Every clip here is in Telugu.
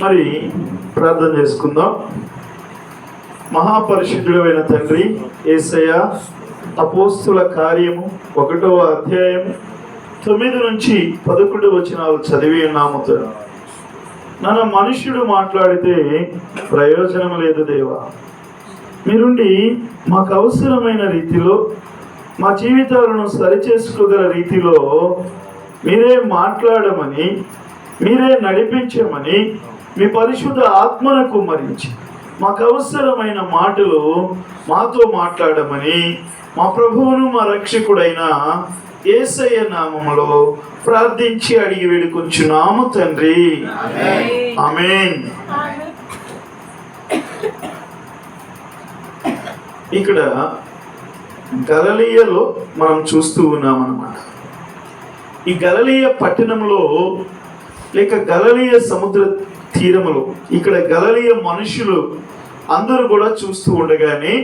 మరి ప్రార్థన చేసుకుందాం. మహాపరిశుద్ధుడైన తండ్రి ఏసయ్య అపోస్తుల కార్యము ఒకటవ అధ్యాయం తొమ్మిది నుంచి పదకొండు వచ్చినాలు చదివి ఉన్నాము నన్న మనుష్యుడు మాట్లాడితే ప్రయోజనం లేదు దేవా. మీరుండి మాకు అవసరమైన రీతిలో మా జీవితాలను సరిచేసుకోగల రీతిలో మీరే మాట్లాడమని మీరే నడిపించమని మీ పరిశుద్ధ ఆత్మను కుమ్మరించి మాకు అవసరమైన మాటలు మాతో మాట్లాడమని మా ప్రభువును మా రక్షకుడైన ఏసయ్య నామములో ప్రార్థించి అడిగి వేడుకొంచున్నాము తండ్రి. ఆమేన్. ఇక్కడ గలలీయలో మనం చూస్తూ ఉన్నాం అన్నమాట ఈ గలలీయ పట్టణంలో లేక గలలీయ సముద్ర తీరములు. ఇక్కడ గలలియ మనుషులు అందరూ కూడా చూస్తూ ఉండగానే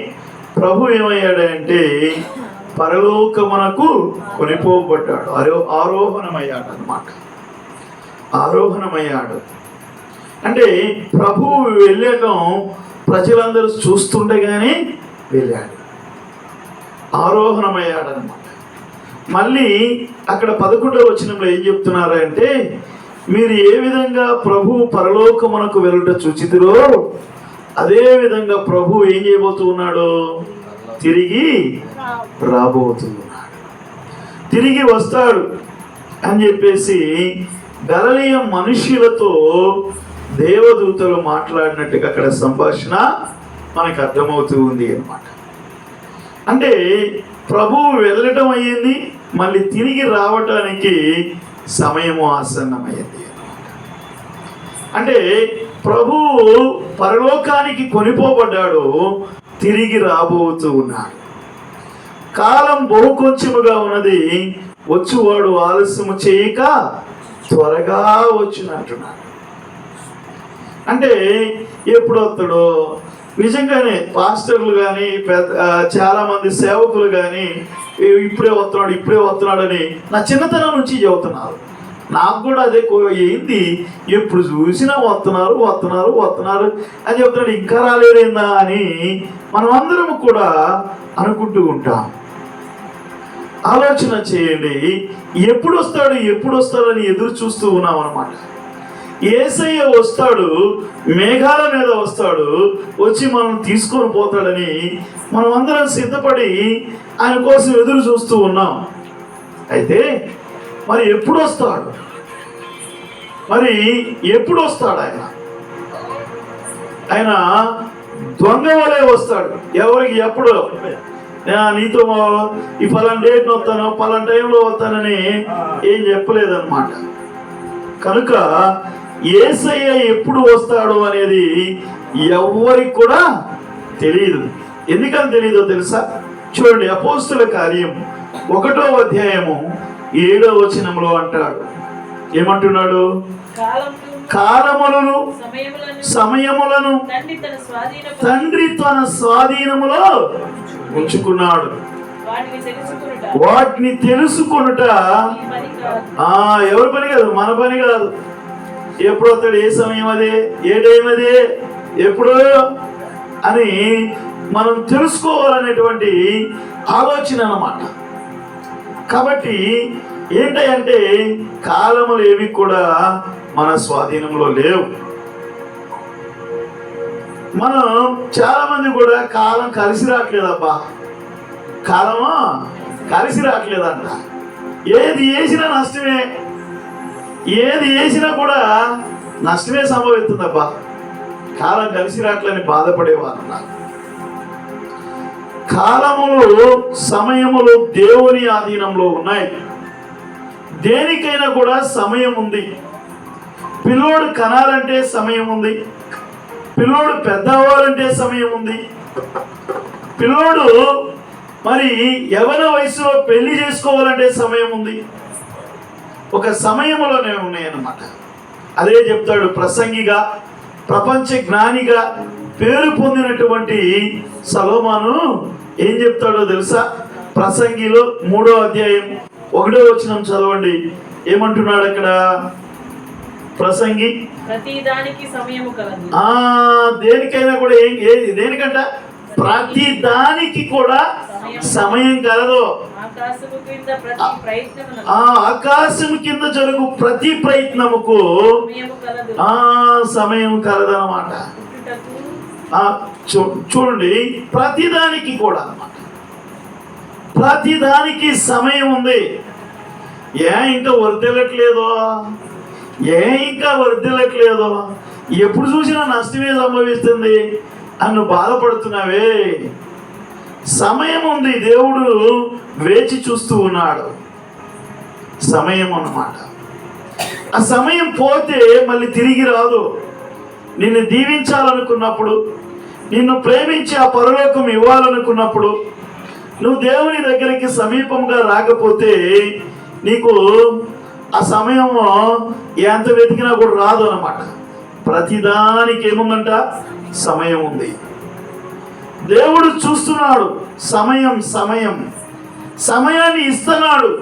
ప్రభు ఏమయ్యాడంటే పరలోకమునకు కొనిపోబడ్డాడు. ఆరో ఆరోహణమయ్యాడు అనమాట ఆరోహణమయ్యాడు. అంటే ప్రభువు వెళ్ళటం ప్రజలందరూ చూస్తుండగానే వెళ్ళాడు. ఆరోహణమయ్యాడు అనమాట మళ్ళీ అక్కడ పదకొండవ వచనంలో ఏం చెప్తున్నారంటే మీరు ఏ విధంగా ప్రభు పరలోకమునకు వెళ్ళట చూచితిరో అదే విధంగా ప్రభు ఏం చేయబోతూ ఉన్నాడు? తిరిగి రాబోతున్నాడు. తిరిగి వస్తాడు అని చెప్పేసి గలలీయ మనుష్యులతో దేవదూతలు మాట్లాడినట్టుగా అక్కడ సంభాషణ మనకు అర్థమవుతూ ఉంది అనమాట అంటే ప్రభువు వెళ్ళటం అయ్యింది మళ్ళీ తిరిగి రావటానికి సమయము ఆసన్నమైంది అంటే ప్రభువు పరలోకానికి కొనిపోబడ్డాడు తిరిగి రాబోతూ ఉన్నాడు. కాలం బహు కొంచెముగా ఉన్నది వచ్చువాడు ఆలస్యము చేయక త్వరగా వచ్చినట్టున్నాడు. అంటే ఎప్పుడు వస్తాడో నిజంగానే పాస్టర్లు కానీ పెద్ద చాలామంది చాలా మంది సేవకులు కానీ ఇప్పుడే వస్తున్నాడు ఇప్పుడే వస్తున్నాడు అని నా చిన్నతనం నుంచి చెబుతున్నారు. నాకు కూడా అదే ఏంది? ఎప్పుడు చూసినా వస్తున్నారు వస్తున్నారు వస్తున్నారు అని చెప్తున్నాడు ఇంకా రాలేదేందా అని మనం అందరం కూడా అనుకుంటూ ఉంటాం. ఆలోచన చేయండి ఎప్పుడు వస్తాడు ఎప్పుడు వస్తాడని ఎదురు చూస్తూ ఉన్నాం అనమాట ఏసయ్య వస్తాడు మేఘాల మీద వస్తాడు వచ్చి మనం తీసుకొని పోతాడని మనం అందరం సిద్ధపడి ఆయన కోసం ఎదురు చూస్తూ ఉన్నాం. అయితే మరి ఎప్పుడు వస్తాడు? మరి ఎప్పుడు వస్తాడు ఆయన? ఆయన దొంగ వలే వస్తాడు. ఎవరికి? ఎప్పుడు? నీతో ఈ ఫలాన్ డేట్ వస్తాను ఫలాన్ టైంలో వస్తానని ఏం చెప్పలేదన్నమాట. కనుక ఏసయ్య ఎప్పుడు వస్తాడు అనేది ఎవరికి కూడా తెలియదు. ఎందుకని తెలియదో తెలుసా? చూడండి అపోస్తుల కార్యం ఒకటో అధ్యాయము ఏడో వచనంలో అంటాడు. ఏమంటున్నాడు? కాలములను సమయములను తండ్రి తన స్వాధీనములో ఉంచుకున్నాడు. వాటిని తెలుసుకునుట తెలుసుకొనుట ఆ ఎవరి పని కాదు? మన పని కాదు. ఎప్పుడు వస్తాడు? ఏ సమయం అదే? ఏ టైం అదే? ఎప్పుడు? అని మనం తెలుసుకోవాలనేటువంటి ఆలోచన అన్నమాట. కాబట్టి ఏంటంటే కాలములు ఏవి కూడా మన స్వాధీనంలో లేవు. మనం చాలా మంది కూడా కాలం కలిసి రావట్లేదబ్బా. కాలమా? కలిసి రావట్లేదంట. ఏది వేసినా నష్టమే. ఏది వేసినా కూడా నష్టమే సంభవిస్తుందబ్బా. కాలం కలిసి రాట్లని బాధపడేవారు ఉన్నారు. కాలములు సమయములు దేవుని ఆధీనంలో ఉన్నాయి. దేనికైనా కూడా సమయం ఉంది. పిల్లోడు కనాలంటే సమయం ఉంది. పిల్లోడు పెద్ద అవ్వాలంటే సమయం ఉంది. పిల్లోడు మరి యవన వయసులో పెళ్ళి చేసుకోవాలంటే సమయం ఉంది? ఒక సమయంలోనే ఉన్నాయన్నమాట. అదే చెప్తాడు ప్రసంగిగా ప్రపంచ జ్ఞానిగా పేరు పొందినటువంటి సలోమాను ఏం చెప్తాడో తెలుసా? ప్రసంగిలో మూడో అధ్యాయం ఒకటో వచనం చదవండి. ఏమంటున్నాడు అక్కడ? ప్రసంగి. ప్రతి దానికి సమయము కలదు. ఆ దేనికైనా కూడా ఏ- దేనికంట? ప్రతి దానికి కూడా సమయం. కలదు. ఆకాశం కింద జరుగు ప్రతి ప్రయత్నముకు కలదు. ఆ సమయం ఆ చూ చూడండి ప్రతిదానికి కూడా అన్నమాట. ప్రతిదానికి సమయం ఉంది. ఏ ఇంకా వర్దిల్లట్లేదో ఏ ఇంకా వర్దిల్లట్లేదో ఎప్పుడు చూసినా నష్టమే సంభవిస్తుంది. నన్ను నువ్వు బాధపడుతున్నావే. సమయం ఉంది దేవుడు వేచి చూస్తూ ఉన్నాడు. సమయం అన్నమాట. ఆ సమయం పోతే మళ్ళీ తిరిగి రాదు. నిన్ను దీవించాలనుకున్నప్పుడు నిన్ను ప్రేమించి ఆ పరలోకం ఇవ్వాలనుకున్నప్పుడు నువ్వు దేవుని దగ్గరికి సమీపంగా రాకపోతే నీకు ఆ సమయం ఎంత వెతికినా కూడా రాదు అనమాట ప్రతిదానికి ఏముందంట? సమయం ఉంది. దేవుడు చూస్తున్నాడు. సమయం సమయం. సమయాన్ని ఇస్తున్నాడు.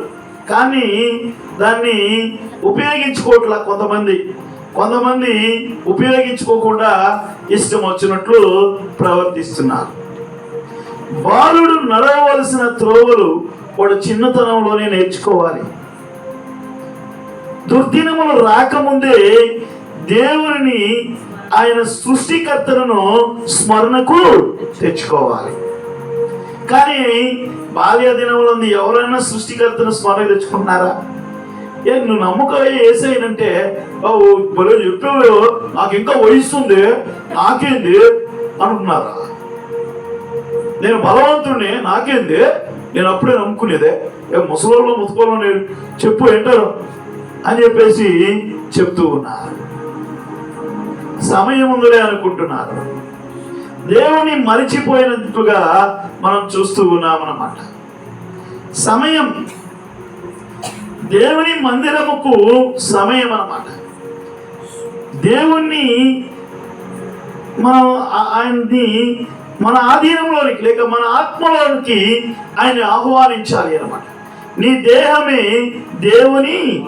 కానీ దాన్ని ఉపయోగించుకోవట్లా కొంతమంది. కొంతమంది ఉపయోగించుకోకుండా ఇష్టం వచ్చినట్లు ప్రవర్తిస్తున్నారు. బాలుడు నడవలసిన త్రోవలు వాడు చిన్నతనంలోనే నేర్చుకోవాలి. దుర్దినములు రాకముందే దేవుని ఆయన సృష్టికర్తలను స్మరణకు తెచ్చుకోవాలి. కానీ బాల్య దినములు ఎవరైనా సృష్టికర్తను స్మరణ తెచ్చుకున్నారా ఏ నువ్వు నమ్మకం ఏసైనంటే భలే చెప్పావు నాకు ఇంకా వయసు ఉంది నాకేంది అనుకున్నారా? నేను బలవంతుడిని నాకేంది? నేను అప్పుడే నమ్ముకునేదే. ఏ ముసలోళ్ళు ముతుకోలో నేను చెప్పు ఏంటారు? అని చెప్పేసి చెప్తూ ఉన్నారు. సమయం ఉందిలే అనుకుంటున్నారు. దేవుని మరిచిపోయినట్టుగా మనం చూస్తూ ఉన్నామన్నమాట. సమయం దేవుని మందిరముకు సమయం అన్నమాట దేవుణ్ణి మనం ఆయన్ని మన ఆధీనంలోనికి లేక మన ఆత్మలోనికి ఆయన ఆహ్వానించాలి అన్నమాట. నీ దేహమే దేవుని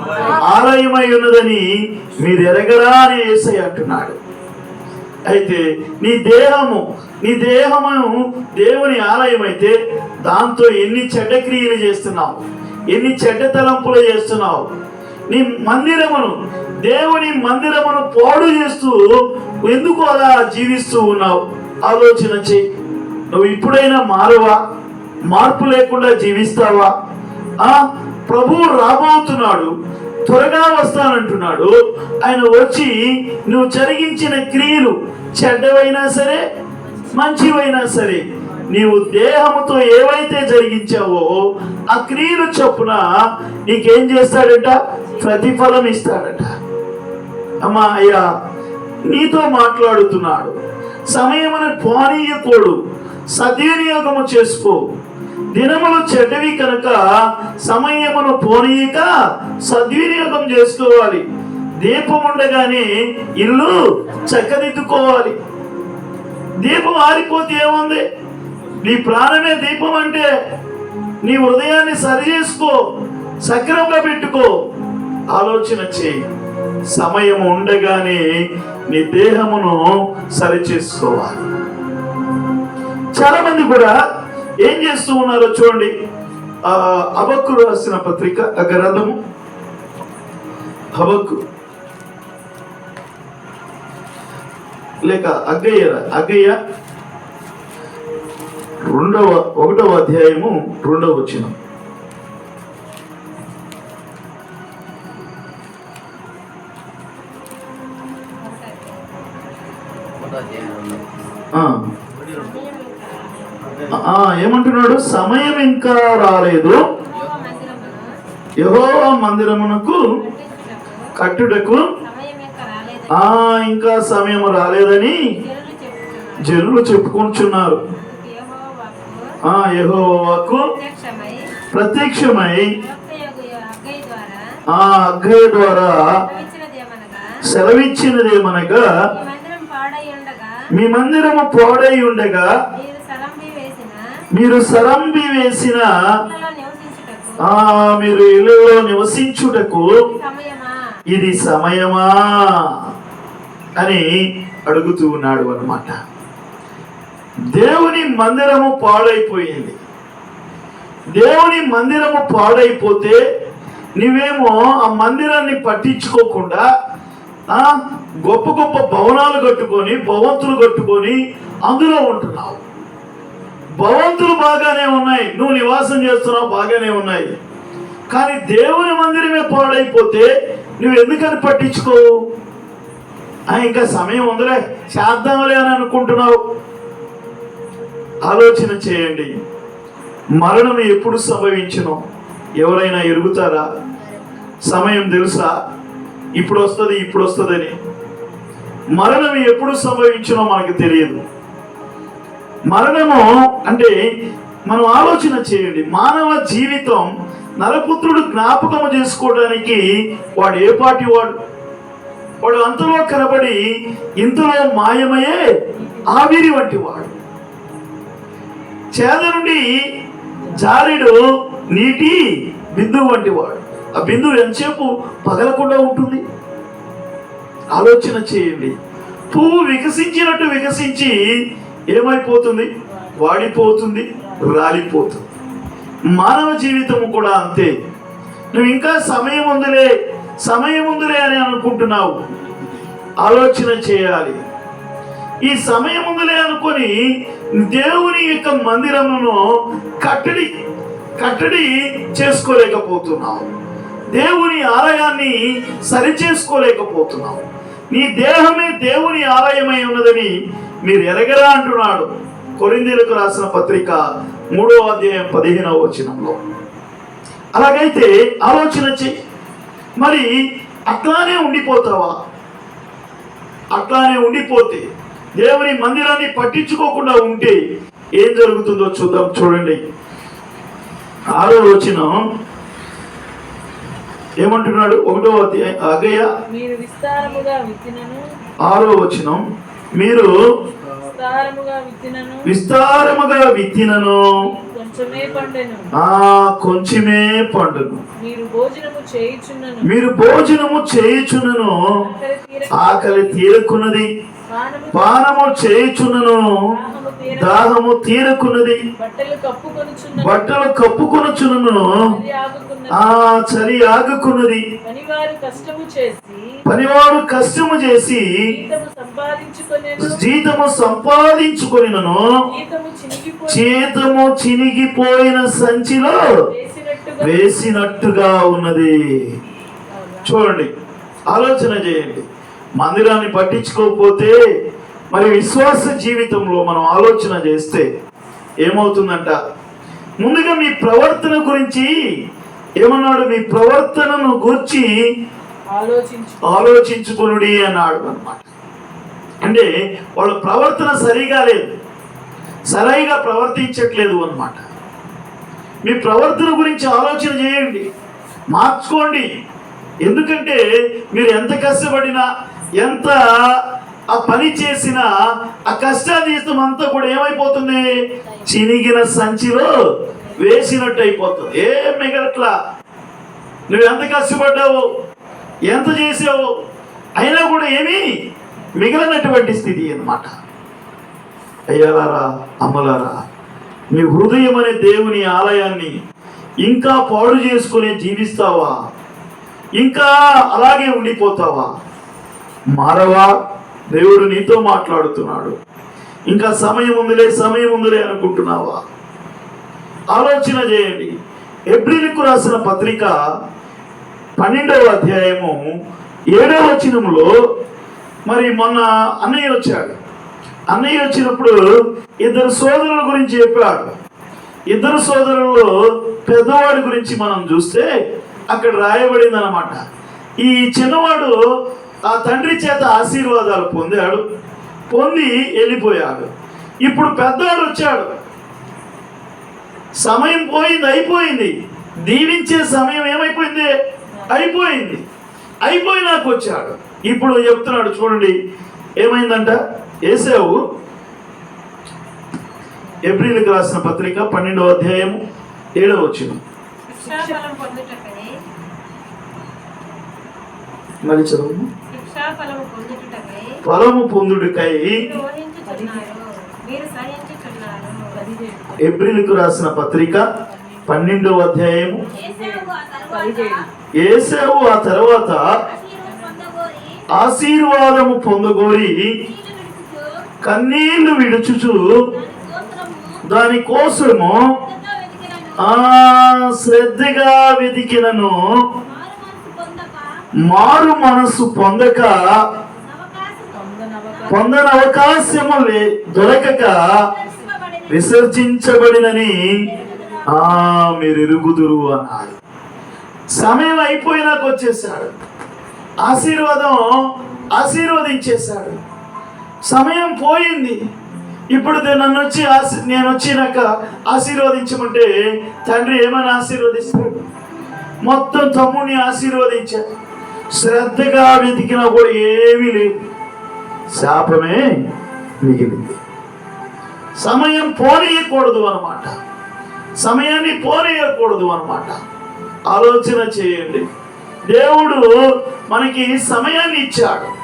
ఆలయమై ఉన్నదని మీరు ఎరగరా అని ఏసై అంటున్నాడు. అయితే నీ దేహము నీ దేహము దేవుని ఆలయం అయితే దాంతో ఎన్ని చెడ్డ క్రియలు చేస్తున్నావు? ఎన్ని చెడ్డ తలంపులు చేస్తున్నావు? నీ మందిరమును దేవుని మందిరమును పాడు చేస్తూ ఎందుకు అలా జీవిస్తూ ఉన్నావు? ఆలోచన చేయి. నువ్వు ఇప్పుడైనా మారవా? మార్పు లేకుండా జీవిస్తావా? ఆ ప్రభు రాబోతున్నాడు త్వరగా వస్తానంటున్నాడు. ఆయన వచ్చి నువ్వు జరిగించిన క్రియలు చెడ్డవైనా సరే మంచివైనా సరే నీవు దేహముతో ఏవైతే జరిగించావో ఆ క్రియలు చొప్పున నీకేం చేస్తాడట? ప్రతిఫలం ఇస్తాడట. అమ్మా అయ్యా నీతో మాట్లాడుతున్నాడు. సమయమును పోనీయకూడు సద్వినియోగము చేసుకో. దినములు చెడ్డవి కనుక సమయమును పోనీయక సద్వినియోగం చేసుకోవాలి. దీపం ఉండగానే ఇల్లు చక్కదిద్దుకోవాలి. దీపం ఆరిపోతే ఏముంది? నీ ప్రాణమే దీపం అంటే నీ హృదయాన్ని సరి చేసుకో సక్రమంగా పెట్టుకో. ఆలోచన చేయి. సమయం ఉండగానే నీ దేహమును సరి చేసుకోవాలి. చాలా మంది కూడా ఏం చేస్తూ ఉన్నారో చూడండి. ఆ అబక్కు రాసిన పత్రిక ఆ గ్రంథము. హబక్కు. లేక అగ్గయ్య అగ్గయ్య రెండవ ఒకటవ అధ్యాయము రెండవ వచ్చినాం ఏమంటున్నాడు? సమయం ఇంకా రాలేదు. యెహోవా మందిరమునకు రాలేదు ఆ ఇంకా సమయం రాలేదని జనులు చెప్పుకుంటున్నారు ఆ యెహోవాకు ప్రత్యక్షమై ఆ అగ్గయ్య ద్వారా సెలవిచ్చినదేమనగా మీ మందిరము పాడై ఉండగా మీరు సరంబి వేసిన మీరు ఇళ్ళలో నివసించుటకు ఇది సమయమా? అని అడుగుతూ ఉన్నాడు అన్నమాట. దేవుని మందిరము పాడైపోయింది. దేవుని మందిరము పాడైపోతే నువ్వేమో ఆ మందిరాన్ని పట్టించుకోకుండా గొప్ప గొప్ప భవనాలు కట్టుకొని భవంతులు కట్టుకొని అందులో ఉంటున్నావు. భవంతులు బాగానే ఉన్నాయి. నువ్వు నివాసం చేస్తున్నావు బాగానే ఉన్నాయి. కానీ దేవుని మందిరమే పాడైపోతే నువ్వు ఎందుకని పట్టించుకోవు? ఆ, ఇంకా సమయం ఉందిలే. చేద్దాంలే అని అనుకుంటున్నావు. ఆలోచన చేయండి. మరణం ఎప్పుడు సంభవించను? ఎవరైనా ఎరుగుతారా? సమయం తెలుసా? ఇప్పుడు వస్తుంది ఇప్పుడు వస్తుందని. మరణం ఎప్పుడు సంభవించునో మనకు తెలియదు. మరణము అంటే మనం ఆలోచన చేయండి. మానవ జీవితం నరపుత్రుడు జ్ఞాపకము చేసుకోవడానికి వాడు ఏ పాటి వాడు? వాడు అంతలో కనబడి ఇంతలో మాయమయ్యే ఆవిరి వంటి వాడు. చేద నుండి జారిడు నీటి బిందువు వంటి వాడు. ఆ బిందువు ఎంతసేపు పగలకుండా ఉంటుంది? ఆలోచన చేయండి. పువ్వు వికసించినట్టు వికసించి ఏమైపోతుంది? వాడిపోతుంది రాలిపోతుంది. మానవ జీవితం కూడా అంతే. నువ్వు ఇంకా సమయం ఉందిలే సమయం ఉందిలే అని అనుకుంటున్నావు. ఆలోచన చేయాలి. ఈ సమయం ఉందిలే అనుకొని దేవుని యొక్క మందిరమును కట్టడి కట్టడి చేసుకోలేకపోతున్నావు. దేవుని ఆలయాన్ని సరి చేసుకోలేకపోతున్నావు నీ దేహమే దేవుని ఆలయమై ఉన్నదని మీరు ఎరగరా అంటున్నాడు. కొరిందీలకు రాసిన పత్రిక మూడో అధ్యాయం పదిహేనవ వచనంలో. అలాగైతే ఆలోచన చెయ్యి. మరి అట్లానే ఉండిపోతావా? అట్లానే ఉండిపోతే దేవుని మందిరాన్ని పట్టించుకోకుండా ఉంటే ఏం జరుగుతుందో చూద్దాం చూడండి. ఆరో వచ్చిన ఏమంటున్నాడు? ఒకటో అధ్యాయం ఆరో వచనం. మీరు విస్తారముగా విత్తినను. కొంచెమే పండెను. ఆ కొంచెమే పండును. మీరు భోజనము చేయుచున్నను. ఆకలి తీర ఆకలి తీరకున్నది. పానము పానము చేయుచునను దాహము తీర దాహము తీరకున్నది బట్టలు ఆగుకున్నది. ఆ చలి ఆగుకున్నది. పనివారు కష్టము చేసి జీతము సంపాదించుకొనేను. జీతము సంపాదించుకొనినను. జీతము చినిగిపోయిన సంచిలో వేసినట్టుగా ఉన్నది. చూడండి ఆలోచన చేయండి. మందిరాన్ని పట్టించుకోకపోతే మరి విశ్వాస జీవితంలో మనం ఆలోచన చేస్తే ఏమవుతుందంట? ముందుగా మీ ప్రవర్తన గురించి ఏమన్నాడు? మీ ప్రవర్తనను గురించి ఆలోచించు. ఆలోచించుకునుడి అన్నాడు అనమాట అంటే వాళ్ళ ప్రవర్తన సరిగా లేదు. సరైగా ప్రవర్తించట్లేదు అన్నమాట. మీ ప్రవర్తన గురించి ఆలోచన చేయండి. మార్చుకోండి. ఎందుకంటే మీరు ఎంత కష్టపడినా ఎంత ఆ పని చేసిన ఆ కష్టాన్ని అంతా కూడా ఏమైపోతుంది? చినిగిన సంచిలో వేసినట్టు అయిపోతుంది. ఏం మిగలట్లా నువ్వు ఎంత కష్టపడ్డావు? ఎంత చేసావు? అయినా కూడా ఏమీ మిగిలినటువంటి స్థితి అన్నమాట. అయ్యలారా అమ్మలారా మీ హృదయం అనే దేవుని ఆలయాన్ని ఇంకా పాడు చేసుకుని జీవిస్తావా? ఇంకా అలాగే ఉండిపోతావా? మారవా? దేవుడు నీతో మాట్లాడుతున్నాడు. ఇంకా సమయం ఉందిలే సమయం ఉందిలే అనుకుంటున్నావా? ఆలోచన చేయండి. ఏప్రిల్కు రాసిన పత్రిక పన్నెండవ అధ్యాయము ఏడవ వచనంలో మరి మొన్న అన్నయ్య వచ్చాడు. అన్నయ్య వచ్చినప్పుడు ఇద్దరు సోదరుల గురించి చెప్పాడు. ఇద్దరు సోదరుల్లో పెద్దవాడి గురించి మనం చూస్తే అక్కడ రాయబడింది అనమాట ఈ చిన్నవాడు ఆ తండ్రి చేత ఆశీర్వాదాలు పొందాడు పొంది వెళ్ళిపోయాడు. ఇప్పుడు పెద్దవాడు వచ్చాడు. సమయం పోయింది అయిపోయింది. దీవించే సమయం ఏమైపోయింది? అయిపోయింది. అయిపోయినాక వచ్చాడు. ఇప్పుడు చెప్తున్నాడు చూడండి ఏమైందంట? ఏసావు ఏప్రిల్కి రాసిన పత్రిక పన్నెండవ అధ్యాయము ఏడవ పొందుటకై మరి చదువు బలము పొందుడికై ఎబ్రిల్కు రాసిన పత్రిక పన్నెండవ అధ్యాయము ఏసావు ఆ తర్వాత ఆశీర్వాదము పొందగోరి. కన్నీళ్ళు విడుచుచు. ఆ శ్రద్ధగా వెతికినను. మారు మనసు పొందక అవకాశం పొందని అవకాశము లే- దొరకక విసర్జించబడినని ఆ మీరు ఎరుగుదురు అన్నారు. సమయం అయిపోయినాక వచ్చేసాడు ఆశీర్వాదం ఆశీర్వదించేశాడు. సమయం పోయింది. ఇప్పుడు నన్ను వచ్చి ఆశీ నేను వచ్చినాక ఆశీర్వదించమంటే తండ్రి ఏమైనా ఆశీర్వదిస్తాడు? మొత్తం తమ్ముడిని ఆశీర్వదించాడు. శ్రద్ధగా వెతికినా కూడా ఏమీ లేదు. శాపమే మిగిలింది. సమయం పోనీయకూడదు అనమాట సమయాన్ని పోనీయకూడదు అనమాట ఆలోచన చేయండి. దేవుడు మనకి సమయాన్ని ఇచ్చాడు.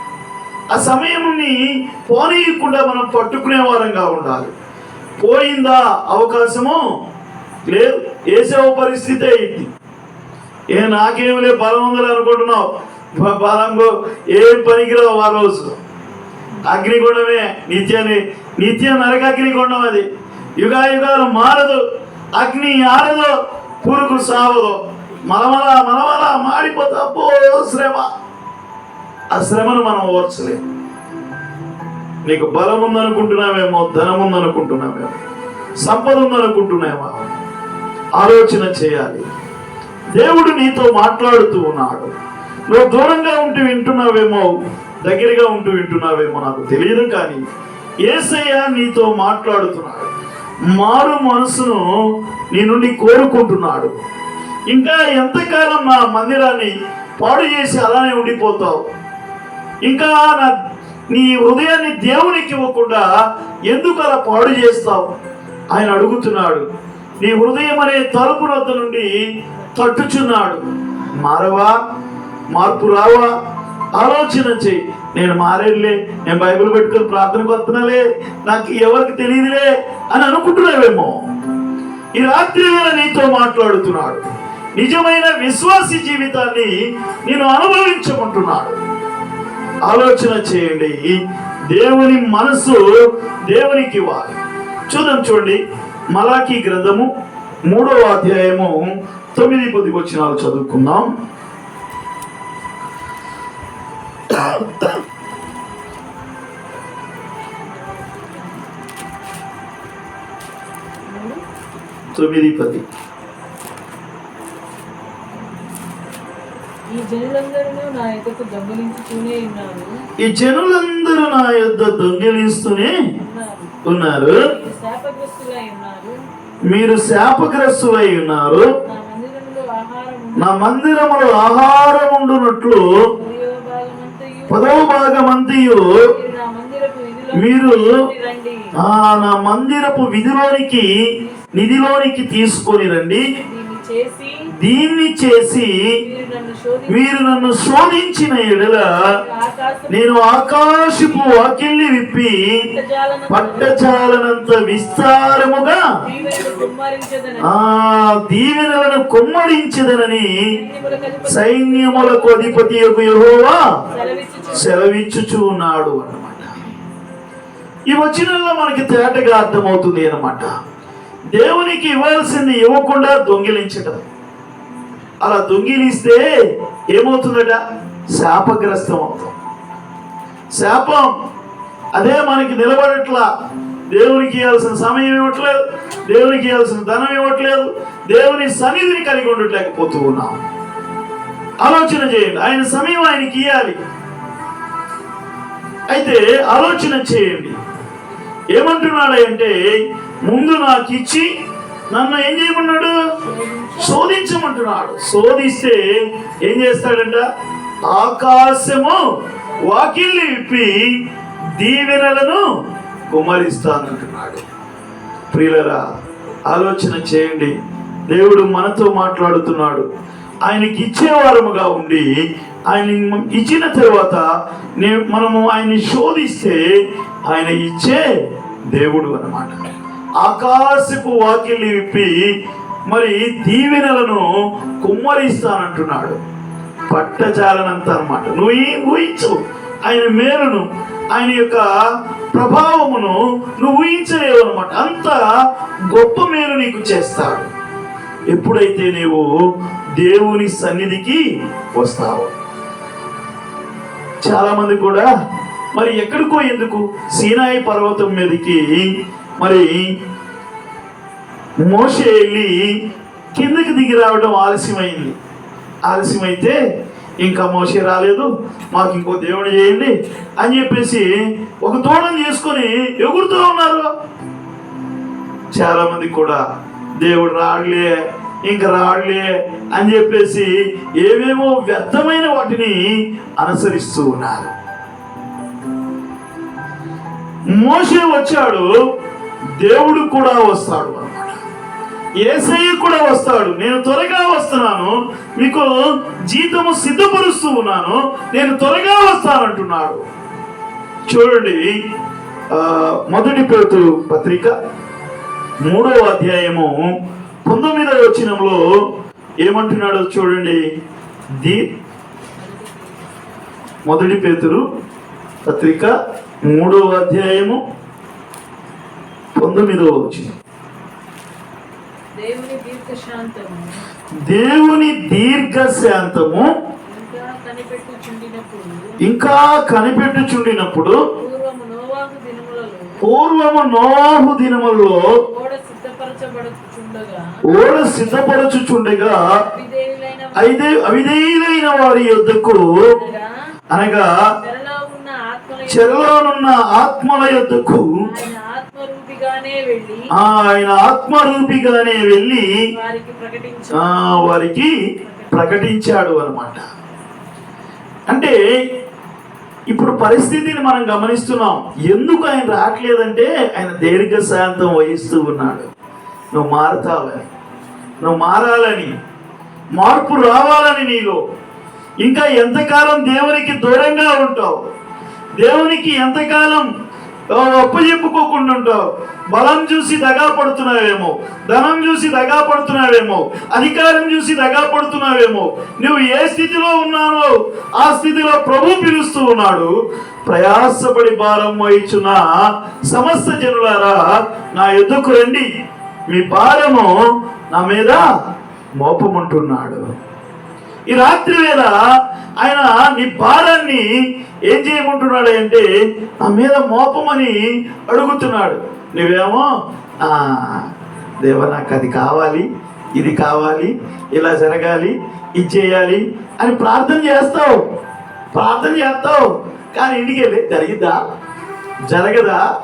ఆ సమయంని పోనీయకుండా మనం పట్టుకునే వారంగా ఉండాలి. పోయిందా అవకాశము లేదు. ఏసేవ పరిస్థితి అయింది. ఏ నాకేమిలే బలం ఉందని అనుకుంటున్నావు? బలంగో ఏం పనికిరావు ఆ రోజు? అగ్నిగుండమే నిత్యాన్ని నిత్య నరక అగ్నిగుండం అది. యుగా యుగాలు మారదు అగ్ని ఆరదు పురుగు సావదు. మలమల మలమల మాడిపోతా పో శ్రమ. ఆ శ్రమను మనం ఓర్చలేం. నీకు బలం ఉందనుకుంటున్నావేమో ధనం ఉందనుకుంటున్నావేమో సంపద ఉందనుకుంటున్నామా ఆలోచన చేయాలి. దేవుడు నీతో మాట్లాడుతూ ఉన్నాడు. నువ్వు దూరంగా ఉంటూ వింటున్నావేమో దగ్గరగా ఉంటూ వింటున్నావేమో నాకు తెలియదు కానీ ఏసయ్య నీతో మాట్లాడుతున్నాడు. మారు మనసును నీ నుండి కోరుకుంటున్నాడు. ఇంకా ఎంతకాలం నా మందిరాన్ని పాడు చేసి అలానే ఉండిపోతావు? ఇంకా నా నీ హృదయాన్ని దేవునికి ఇవ్వకుండా ఎందుకు అలా పాడు చేస్తావు? ఆయన అడుగుతున్నాడు. నీ హృదయం అనే తలుపు వద్ద నుండి తట్టుచున్నాడు. మారవా? మార్పు రావా? ఆలోచన చెయ్యి నేను మారేలే నేను బైబిల్ పెట్టుకుని ప్రార్థనకు వస్తున్నాలే. నాకు ఎవరికి తెలియదులే అని అనుకుంటున్నావేమో. ఈ రాత్రి వేళ నీతో మాట్లాడుతున్నాడు. నిజమైన విశ్వాసి జీవితాన్ని నేను అనుభవించమంటున్నాడు. ఆలోచన చేయండి. దేవుని మనసు దేవునికి ఇవ్వాలి. చూద్దాం చూడండి. మలాకి గ్రంథము మూడవ అధ్యాయము తొమ్మిది పది వచ్చినాలు చదువుకుందాం మూడు తొమ్మిది పది ఈ జనులందరూ నా ఎదుకు దొంగలించుతూనే ఉన్నారు ఈ జనులందరూ నా యొద్ద దొంగిలిస్తూనే ఉన్నారు. మీరు శాపగ్రస్తులై ఉన్నారు. నా మందిరంలో ఆహారం నా మందిరములో ఆహారం ఉండునట్లు పదవ భాగమంతియు మీరు ఆ నా మందిరపు విధిలోనికి నిధిలోనికి తీసుకొని రండి. దీన్ని చేసి మీరు నన్ను శోధించిన ఎడల నేను ఆకాశపు వాకిల్ని విప్పి పట్టచాలనంత విస్తారముగా ఆ దీవెనలను కుమ్మరించదనని సైన్యములకు అధిపతి సైన్యములకు అధిపతి యొక్క సెలవిచ్చుచు ఉన్నాడు అన్నమాట. ఈ వచనంలో మనకి తేటగా అర్థమవుతుంది అనమాట దేవునికి ఇవ్వాల్సింది ఇవ్వకుండా దొంగిలించటం. అలా దొంగిలిస్తే ఏమవుతుందట? శాపగ్రస్తం అవుతాం. శాపం అదే మనకి నిలబడట్లా. దేవునికి ఇవ్వాల్సిన సమయం ఇవ్వట్లేదు దేవునికి ఇవ్వాల్సిన ధనం ఇవ్వట్లేదు దేవుని సన్నిధిని కలిగి ఉండట్లేకపోతూ ఉన్నాం. ఆలోచన చేయండి ఆయన సమయం ఆయనకి ఇవ్వాలి. అయితే ఆలోచన చేయండి. ఏమంటున్నాడు అంటే ముందు నాకు ఇచ్చి నన్ను ఏం చేయమన్నాడు? శోధించమంటున్నాడు. శోధిస్తే ఏం చేస్తాడంట? ఆకాశము వాకిల్ని విప్పి దీవెనలను కుమరిస్తానంటున్నాడు ప్రియులరా ఆలోచన చేయండి. దేవుడు మనతో మాట్లాడుతున్నాడు. ఆయనకి ఇచ్చేవారముగా ఉండి ఆయన ఇచ్చిన తర్వాత నేను మనము ఆయన్ని శోధిస్తే ఆయన ఇచ్చే దేవుడు అన్నమాట. ఆకాశపు వాకిలి విప్పి మరి దీవెనలను కుమ్మరిస్తానంటున్నాడు. పట్టజాలనంత అనమాట నువ్వు ఈ- ఊహించు ఆయన మేలును ఆయన యొక్క ప్రభావమును నువ్వు ఊహించలేవు అనమాట అంత గొప్ప మేలు నీకు చేస్తాడు. ఎప్పుడైతే నీవు దేవుని సన్నిధికి వస్తావు. చాలా మంది కూడా మరి ఎక్కడికో ఎందుకు? సీనాయి పర్వతం మీదకి మరి మోసే వెళ్ళి కిందకి దిగి రావడం ఆలస్యమైంది. ఆలస్యమైతే ఇంకా మోసే రాలేదు మాకు ఇంకో దేవుడు చేయండి అని చెప్పేసి ఒక తోడం చేసుకొని ఎగురుతూ ఉన్నారు. చాలా మంది కూడా దేవుడు రాడులే ఇంకా రాడులే అని చెప్పేసి ఏవేమో వ్యర్థమైన వాటిని అనుసరిస్తూ ఉన్నారు. మోసే వచ్చాడు దేవుడు కూడా వస్తాడు అన్నమాట. ఏసయ్య కూడా వస్తాడు. నేను త్వరగా వస్తున్నాను. మీకు జీతము సిద్ధపరుస్తూ ఉన్నాను. నేను త్వరగా వస్తానంటున్నాడు చూడండి మొదటి పేతురు పత్రిక మూడవ అధ్యాయము పంతొమ్మిదవ వచనంలో ఏమంటున్నాడో చూడండి. ది మొదటి పేతురు పత్రిక మూడవ అధ్యాయము పంతొమ్మిదవ వచనం. దేవుని దీర్ఘశాంతము. ఇంకా కనిపెట్టుచుండినప్పుడు పూర్వము నోవాహు దినములలో ఓడ సిద్ధపరచుచుండగా అయితే అవిధేయులైన వారి యొద్దకు అనగా చెరలోనున్న ఆత్మల యొద్దకు ఆత్మరూపిగానే వెళ్ళి ఆయన ఆత్మరూపిగానే వెళ్ళి వారికి ప్రకటించు ఆ, వారికి ప్రకటించాడు అన్నమాట. అంటే ఇప్పుడు పరిస్థితిని మనం గమనిస్తున్నాం. ఎందుకు ఆయన రావట్లేదంటే ఆయన దీర్ఘ శాంతం వహిస్తూ ఉన్నాడు. నువ్వు మారుతావని నువ్వు మారాలని మార్పు రావాలని నీలో. ఇంకా ఎంతకాలం దేవునికి దూరంగా ఉంటావు? దేవునికి ఎంతకాలం ఆ, అప్పచెప్పుకోకుండా ఉంటావు? బలం చూసి దగా పడుతున్నావేమో. ధనం చూసి దగా పడుతున్నావేమో. అధికారం చూసి దగా పడుతున్నావేమో. నువ్వు ఏ స్థితిలో ఉన్నానో ఆ స్థితిలో ప్రభు పిలుస్తూ ఉన్నాడు. ప్రయాసపడి భారం వహించున్న సమస్త జనులారా నా ఎద్దుకు రండి. మీ భారము నా మీద మోపమంటున్నాడు. ఈ రాత్రి వేళ ఆయన నీ భారాన్ని ఏం చేయకుంటున్నాడు అంటే నా మీద మోపమని అడుగుతున్నాడు. నువ్వేమో "ఆ, దేవా నాకు అది కావాలి ఇది కావాలి ఇలా జరగాలి ఇది చేయాలి అని ప్రార్థన చేస్తావు. ప్రార్థన చేస్తావు. కానీ ఇంటికి వెళ్ళి జరిగిద్దా? జరగదా?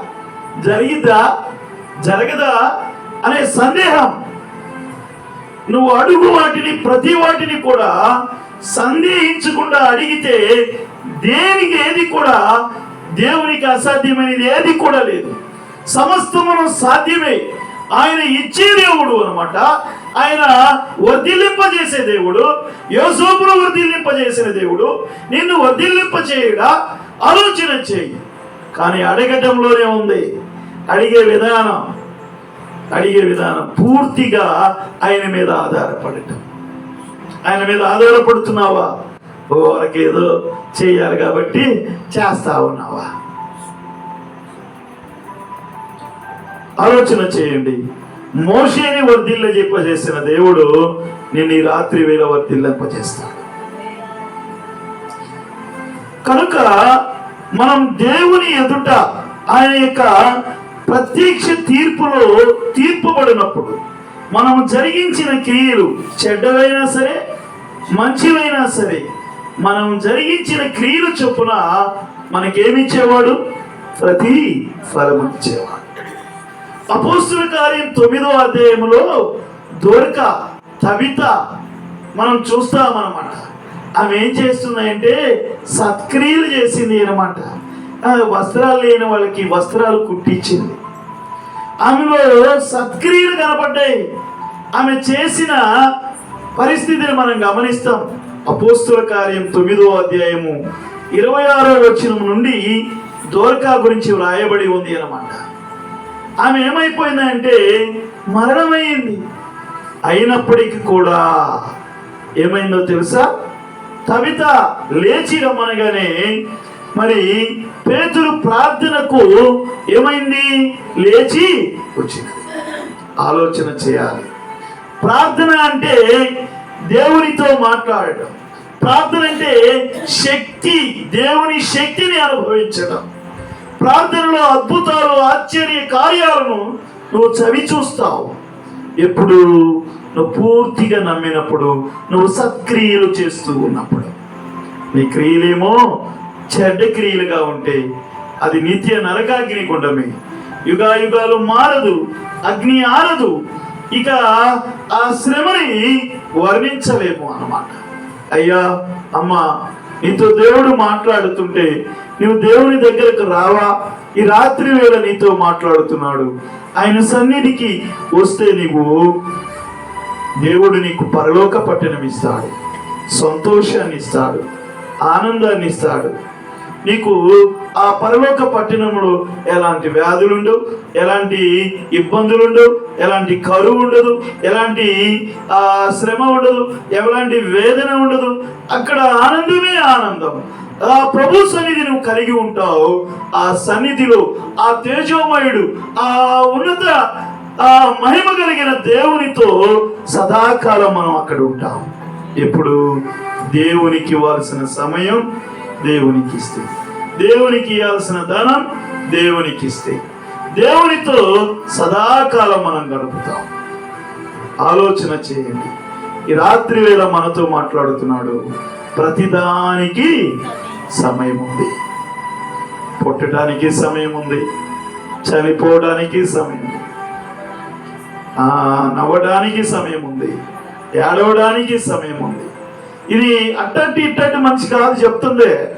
జరిగిద్దా? జరగదా? అనే సందేహం. నువ్వు అడుగు వాటిని ప్రతి వాటిని కూడా సందేహించకుండా అడిగితే దేనికి ఏది కూడా దేవునికి అసాధ్యమైనది ఏది కూడా లేదు. సమస్తమును సాధ్యమే. ఆయన ఇచ్చే దేవుడు అనమాట ఆయన వర్ధిల్లింపజేసే దేవుడు యోసోపును వర్ధిల్లింపజేసిన దేవుడు నిన్ను వర్ధిల్లింప చేయడా ఆలోచన చేయి. కానీ అడగటంలోనే ఉంది. అడిగే విధానం అడిగే విధానం పూర్తిగా ఆయన మీద ఆధారపడటం. ఆయన మీద ఆధారపడుతున్నావా ఓ ఏదో చేయాలి కాబట్టి చేస్తా ఉన్నావా? ఆలోచన చేయండి. మోషేని వర్ధిల్ల చెప్పజేసిన దేవుడు నేను ఈ రాత్రి వేళ వర్ధిల్లింపజేస్తాడు. కనుక మనం దేవుని ఎదుట ఆయన యొక్క ప్రత్యక్ష తీర్పులో తీర్పబడినప్పుడు మనం జరిగించిన క్రియలు చెడ్డవైనా సరే మంచివైనా సరే మనం జరిగించిన క్రియలు చొప్పున మనకేమిచ్చేవాడు? ప్రతి ఫలము ఇచ్చేవాడు. అపోస్తుల కార్యం తొమ్మిదో అధ్యాయంలో దోర్క తబిత మనం చూస్తామన్నమాట. ఆమె ఏం చేస్తున్నాయంటే సత్క్రియలు చేసింది అనమాట వస్త్రాలు లేని వాళ్ళకి వస్త్రాలు కుట్టించింది. ఆమెలో సత్క్రియలు కనపడ్డాయి. ఆమె చేసిన పరిస్థితిని మనం గమనిస్తాం. అపోస్తుల కార్యం తొమ్మిదో అధ్యాయము ఇరవై ఆరో వచ్చిన నుండి దోర్కా గురించి వ్రాయబడి ఉంది అనమాట ఆమె ఏమైపోయిందంటే మరణమైంది. అయినప్పటికీ కూడా ఏమైందో తెలుసా? కవిత లేచి రమ్మనగానే మరి పేతురు ప్రార్థనకు ఏమైంది? లేచి వచ్చింది. ఆలోచన చేయాలి. ప్రార్థన అంటే దేవునితో మాట్లాడటం. ప్రార్థన అంటే శక్తి దేవుని శక్తిని అనుభవించడం ప్రార్థనలో అద్భుతాలు ఆశ్చర్య కార్యాలను నువ్వు చవి చూస్తావు. ఎప్పుడు నువ్వు పూర్తిగా నమ్మినప్పుడు నువ్వు సత్క్రియలు చేస్తూ ఉన్నప్పుడు. నీ క్రియలేమో చెడ్డ క్రియలుగా ఉంటే అది నిత్య నరకాగ్ని గుండమే యుగా యుగాలు మారదు అగ్ని ఆరదు ఇక ఆ శ్రమని వర్ణించలేము అన్నమాట. అయ్యా అమ్మా నీతో దేవుడు మాట్లాడుతుంటే నువ్వు దేవుని దగ్గరకు రావా? ఈ రాత్రి వేళ నీతో మాట్లాడుతున్నాడు. ఆయన సన్నిధికి వస్తే నీవు దేవుడు నీకు పరలోక పట్టణం ఇస్తాడు. సంతోషాన్ని ఇస్తాడు. ఆనందాన్ని ఇస్తాడు. నీకు ఆ పరలోక పట్టణంలో ఎలాంటి వ్యాధులు ఉండవు ఎలాంటి ఇబ్బందులు ఉండవు ఎలాంటి కరువు ఉండదు ఎలాంటి ఆ శ్రమ ఉండదు ఎలాంటి వేదన ఉండదు. అక్కడ ఆనందమే ఆనందం. ఆ ప్రభు సన్నిధి నువ్వు కలిగి ఉంటావు. ఆ సన్నిధిలో ఆ తేజోమయుడు ఆ ఉన్నత ఆ మహిమ కలిగిన దేవునితో సదాకాలం మనం అక్కడ ఉంటాం. ఎప్పుడు? దేవునికి ఇవ్వాల్సిన సమయం దేవునికి ఇస్తే దేవునికి ఇవ్వాల్సిన ధనం దేవునికి ఇస్తే దేవునితో సదాకాలం మనం గడుపుతాం. ఆలోచన చేయండి. ఈ రాత్రి వేళ మనతో మాట్లాడుతున్నాడు. ప్రతిదానికి సమయం ఉంది. పుట్టడానికి సమయం ఉంది. చనిపోవడానికి సమయం ఉంది. ఆ, నవ్వడానికి సమయం ఉంది. ఏడవడానికి సమయం ఉంది. ఇది అట్టంటి ఇట్టంటి మనిషి కాదు చెప్తుండే.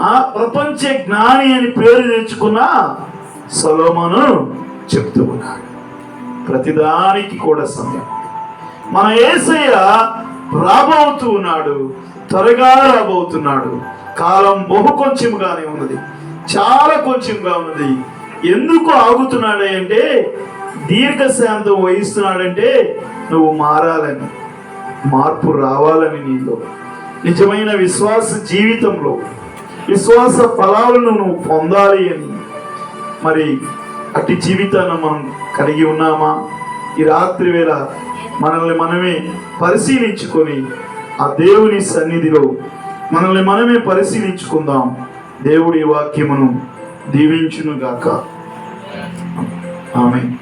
ఆ ప్రపంచ జ్ఞాని అని పేరు తెచ్చుకున్న సలోమను చెప్తూ ఉన్నాడు. ప్రతిదానికి కూడా సమయం. మన ఏసయ్య రాబోతూ ఉన్నాడు త్వరగా రాబోతున్నాడు. కాలం బహు కొంచెంగానే ఉన్నది చాలా కొంచెంగా ఉన్నది. ఎందుకు ఆగుతున్నాడు అంటే దీర్ఘశాంతం వహిస్తున్నాడంటే నువ్వు మారాలని. మార్పు రావాలని నీలో. నిజమైన విశ్వాస జీవితంలో విశ్వాస ఫలాలను నువ్వు పొందాలి అని. మరి అట్టి జీవితాన్ని మనం కలిగి ఉన్నామా? ఈ రాత్రి వేళ మనల్ని మనమే పరిశీలించుకొని ఆ దేవుని సన్నిధిలో మనల్ని మనమే పరిశీలించుకుందాం. దేవుడి వాక్యమును దీవించునుగాక. ఆమె